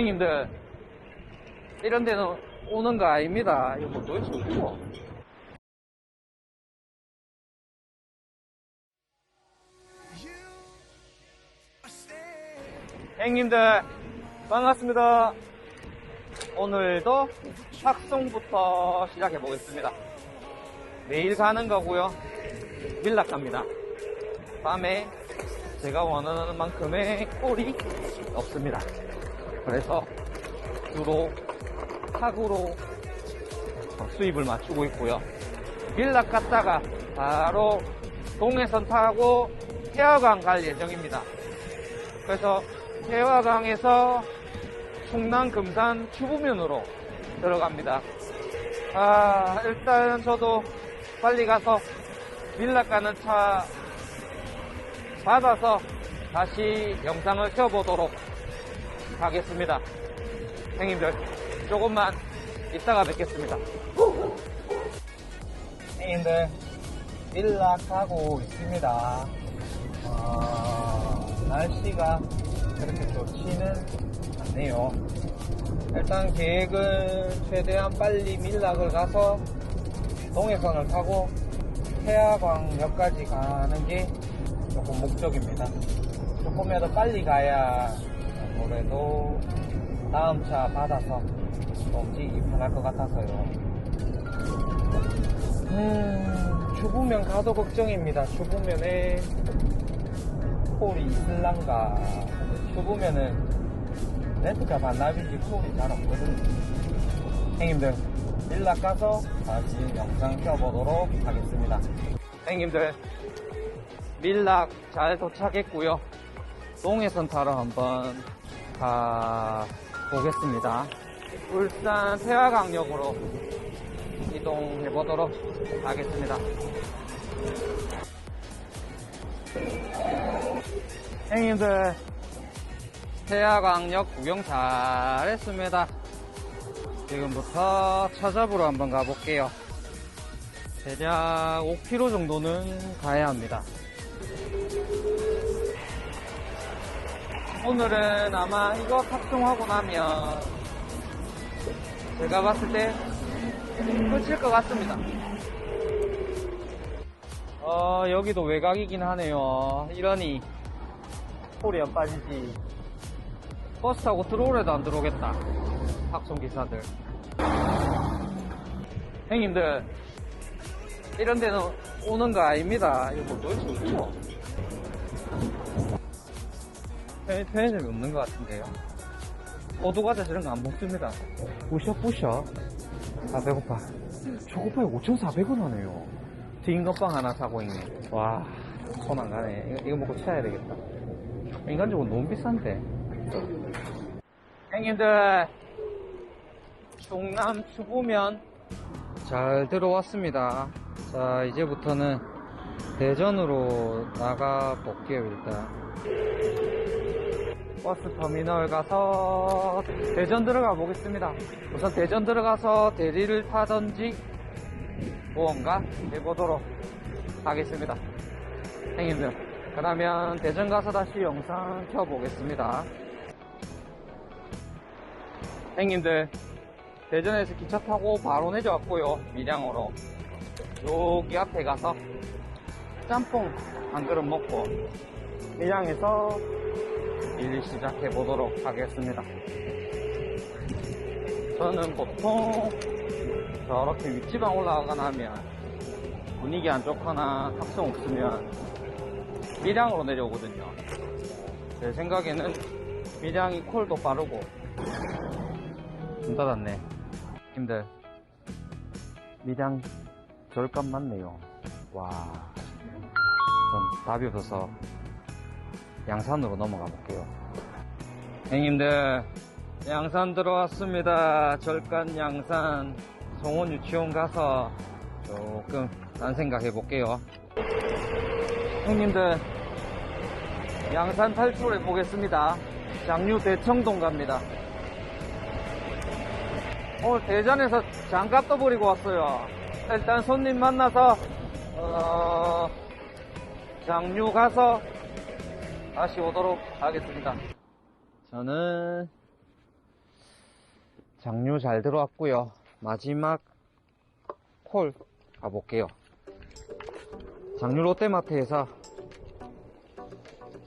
형님들 이런 데는 오는 거 아닙니다. 이거 뭐 도대체 어디고? 형님들 반갑습니다. 오늘도 착송부터 시작해 보겠습니다. 매일 가는 거고요. 밀락 갑니다. 밤에 제가 원하는 만큼의 꼴이 없습니다. 그래서 주로 탁으로 수입을 맞추고 있고요. 밀락 갔다가 바로 동해선 타고 태화강 갈 예정입니다. 그래서 태화강에서 충남 금산 추부면으로 들어갑니다. 아, 일단 저도 빨리 가서 밀락 가는 차 받아서 다시 영상을 켜보도록 하겠습니다. 형님들, 조금만 이따가 뵙겠습니다. 형님들, 밀락하고 있습니다. 어, 날씨가 그렇게 좋지는 않네요. 일단 계획은 최대한 빨리 밀락을 가서 동해선을 타고 태화광역까지 가는 게 조금 목적입니다. 조금이라도 빨리 가야 아무래도 다음 차 받아서 좀 움직이기 편할 것 같아서요. 음, 주부면 가도 걱정입니다. 주부면에 콜이 있을란가. 주부면은 렌트카 반납인지 콜이 잘 없거든요. 형님들, 일락 가서 다시 영상 켜보도록 하겠습니다. 형님들, 밀락 잘 도착했고요. 동해선 타러 한번 가 보겠습니다. 울산 태화강역으로 이동해 보도록 하겠습니다. 형님들, 태화강역 구경 잘 했습니다. 지금부터 찾아보러 한번 가볼게요. 대략 5km 정도는 가야 합니다. 오늘은 아마 이거 탑승하고 나면 제가 봤을 때 끝일 것 같습니다. 어, 여기도 외곽이긴 하네요. 이러니 폴이 안 빠지지. 버스 타고 들어오래도 안 들어오겠다. 탁송기사들. 형님들, 이런 데는 오는 거 아닙니다. 이거 뭐 도대체 어디고? 편- 편의점이 없는 것 같은데요. 호두과자 저런 거 안 먹습니다. 부셔 부셔. 아 배고파. 초코파이 5,400원 하네요. 튀김건빵 하나 사고 있네. 와, 손 안 가네. 이거, 이거 먹고 쳐야 되겠다. 인간적으로 너무 비싼데. 형님들, 충남 추구면 잘 들어왔습니다. 자, 이제부터는 대전으로 나가 볼게요, 일단. 버스 터미널 가서 대전 들어가 보겠습니다. 우선 대전 들어가서 대리를 타던지 무언가 해보도록 하겠습니다. 형님들, 그러면 대전 가서 다시 영상 켜보겠습니다. 형님들, 대전에서 기차 타고 바로 내려왔고요. 밀양으로. 여기 앞에 가서 짬뽕 한 그릇 먹고 밀양에서 일 시작해 보도록 하겠습니다. 저는 보통 저렇게 윗지방 올라가거나 하면 분위기 안 좋거나 탑승 없으면 밀양으로 내려오거든요. 제 생각에는 밀양이 콜도 빠르고 문 닫았네. 힘들. 밀양 절값 맞네요. 와. 전 답이 없어서 양산으로 넘어가 볼게요. 형님들, 양산 들어왔습니다. 절간 양산. 송원 유치원 가서 조금 딴 생각 해 볼게요. 형님들, 양산 탈출해 보겠습니다. 장류 대청동 갑니다. 오늘 대전에서 장갑 떠버리고 왔어요. 일단 손님 만나서, 어, 장류 가서 다시 오도록 하겠습니다. 저는 장류 잘 들어왔고요. 마지막 콜 가볼게요. 장류 롯데마트에서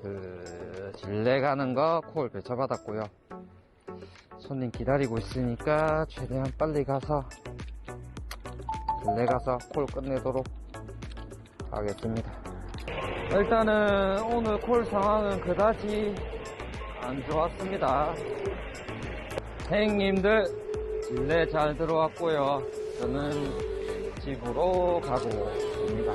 그 진례 가는 거 콜 배차받았고요. 손님 기다리고 있으니까 최대한 빨리 가서 진례 가서 콜 끝내도록 하겠습니다 일단은 오늘 콜 상황은 그다지 안 좋았습니다. 행님들 진례 잘 들어왔고요. 저는 집으로 가고 있습니다